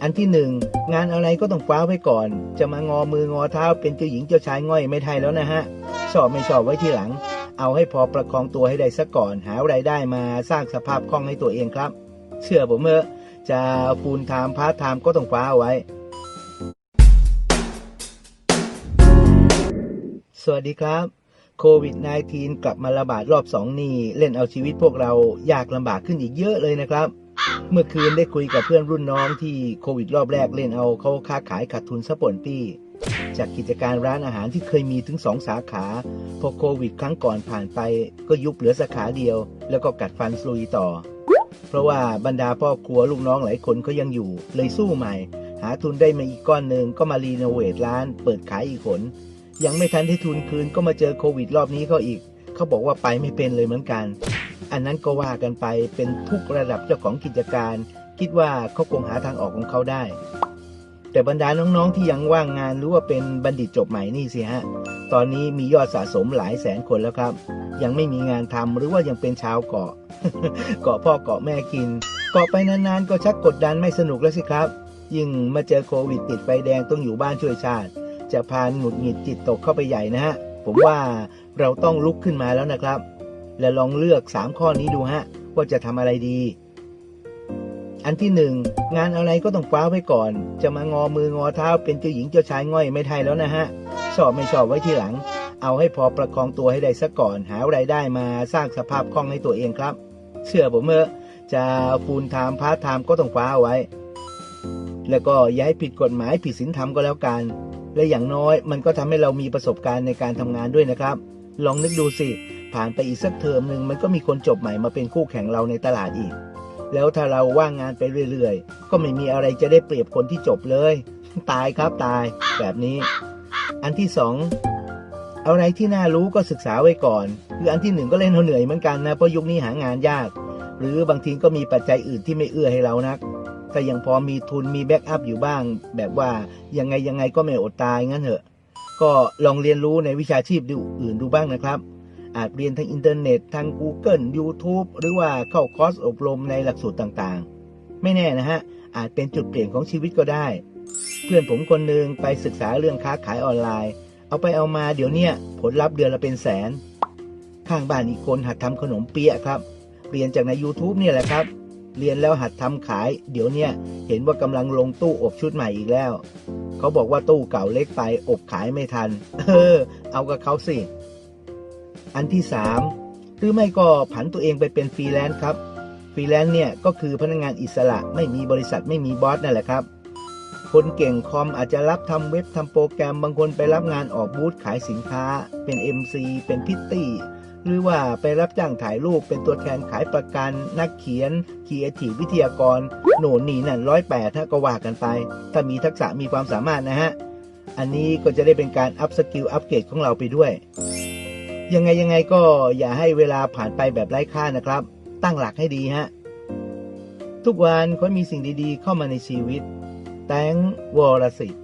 อันที่หนึ่งงานอะไรก็ต้องคว้าไว้ก่อน จะมางอมืองอเท้าเป็นเจ้าหญิงเจ้าชายง่อยไม่ไทยแล้วนะฮะชอบไม่ชอบไว้ทีหลัง เอาให้พอประคองตัวให้ได้ซะก่อน หาไรายได้มาสร้างสภาพคล่องให้ตัวเองครับ เชื่อผมเถอะจะฟูลไทม์พาร์ทไทม์ก็ต้องคว้าเอาไว้ สวัสดีครับโควิด -19 กลับมาระบาดรอบสองนี่เล่นเอาชีวิตพวกเรายากลำบากขึ้นอีกเยอะเลยนะครับ เมื่อคืนได้คุยกับเพื่อนรุ่นน้องที่โควิดรอบแรกเล่นเอาเขาค้าขายขาดทุนสะป่นปี้ จากกิจการร้านอาหารที่เคยมีถึงสองสาขา พอโควิดครั้งก่อนผ่านไป ก็ยุบเหลือสาขาเดียว แล้วก็กัดฟันลุยต่อ เพราะว่าบรรดาพ่อครัวลูกน้องหลายคนเขายังอยู่ เลยสู้ใหม่ หาทุนได้มาอีกก้อนหนึ่งก็มารีโนเวทร้าน เปิดขายอีกผลยังไม่ทันได้ทุนคืนก็มาเจอโควิดรอบนี้ก็อีก เขาบอกว่าไปไม่เป็นเลยเหมือนกัน อันนั้นก็ว่ากันไปเป็นทุกระดับเจ้าของกิจการ คิดว่าเขาคงหาทางออกของเขาได้ แต่บรรดาน้องๆที่ยังว่างงานหรือว่าเป็นบัณฑิตจบใหม่นี่สิฮะตอนนี้มียอดสะสมหลายแสนคนแล้วครับ ยังไม่มีงานทำหรือว่ายังเป็นชาวเกาะ เกาะพ่อเกาะแม่กิน เกาะไปนานๆ ก็ชักกดดันไม่สนุกแล้วสิครับ ยิ่งมาเจอโควิดติดไฟแดงต้องอยู่บ้านช่วยชาติ จะพานหงุดหงิดจิตตกเข้าไปใหญ่นะฮะผมว่าเราต้องลุกขึ้นมาแล้วนะครับ และลองเลือก 3 ข้อนี้ดูฮะ ว่าจะทำอะไรดี อันที่หนึ่งงานอะไรก็ต้องคว้าไว้ก่อน จะมางอมืองอเท้าเป็นเจ้าหญิงเจ้าชายง่อยไม่ไทยแล้วนะฮะชอบไม่ชอบไว้ทีหลัง เอาให้พอประคองตัวให้ได้ซะก่อน หาไรายได้มาสร้างสภาพคล่องให้ตัวเองครับ เชื่อผมเถอะจะฟูลไทม์พาร์ทไทม์ก็ต้องคว้าเอาไว้ แล้วก็อย่าให้ผิดกฎหมายผิดศีลธรรมก็แล้วกัน และอย่างน้อยมันก็ทำให้เรามีประสบการณ์ในการทำงานด้วยนะครับ ลองนึกดูสิ ผ่านไปอีกสักเทอมหนึ่งมันก็มีคนจบใหม่มาเป็นคู่แข่งเราในตลาดอีก แล้วถ้าเราว่างงานไปเรื่อยๆ ก็ไม่มีอะไรจะได้เปรียบคนที่จบเลย ตายครับตายแบบนี้ อันที่สองอะไรที่น่ารู้ก็ศึกษาไว้ก่อน คืออันที่หนึ่งก็เล่นเอาเหนื่อยเหมือนกันนะเพราะยุคนี้หางานยาก หรือบางทีก็มีปัจจัยอื่นที่ไม่เอื้อให้เรานักถ้ายังพอมีทุนมีแบ็กอัพอยู่บ้าง แบบว่ายังไงยังไงก็ไม่อดตายงั้นเถอะ ก็ลองเรียนรู้ในวิชาชีพดูอื่นดูบ้างนะครับ อาจเรียนทางอินเทอร์เน็ต ทาง Google YouTube หรือว่าเข้าคอร์สอบรมในหลักสูตรต่างๆ ไม่แน่นะฮะ อาจเป็นจุดเปลี่ยนของชีวิตก็ได้ เพื่อนผมคนหนึ่งไปศึกษาเรื่องค้าขายออนไลน์ เอาไปเอามาเดี๋ยวเนี้ยผลลัพธ์เดือนละเป็นแสน ข้างบ้านอีกคนหัดทำขนมเปี๊ยะครับ เรียนจากใน YouTube เนี่ยแหละครับเรียนแล้วหัดทำขาย เดี๋ยวเนี้ยเห็นว่ากำลังลงตู้อบชุดใหม่อีกแล้ว เขาบอกว่าตู้เก่าเล็กไปอบขายไม่ทัน เออ เอากับเขาสิ อันที่สามหรือไม่ก็ผันตัวเองไปเป็นฟรีแลนซ์ครับฟรีแลนซ์เนี่ยก็คือพนักงานอิสระไม่มีบริษัทไม่มีบอสนั่นแหละครับ คนเก่งคอมอาจจะรับทำเว็บทำโปรแกรมบางคนไปรับงานออกบูธขายสินค้า เป็น MC เป็นพิตตี้หรือว่าไปรับจ้างถ่ายรูปเป็นตัวแทนขายประกัน นักเขียนครีเอทีฟวิทยากร โหนนี่นั่นร้อยแปดถ้าก็ว่ากันไป ถ้ามีทักษะมีความสามารถนะฮะ อันนี้ก็จะได้เป็นการอัพสกิลอัพเกรดของเราไปด้วย ยังไงยังไงก็อย่าให้เวลาผ่านไปแบบไร้ค่านะครับ ตั้งหลักให้ดีฮะ ทุกวันคนมีสิ่งดีๆ เข้ามาในชีวิต แตงวรสิทธิ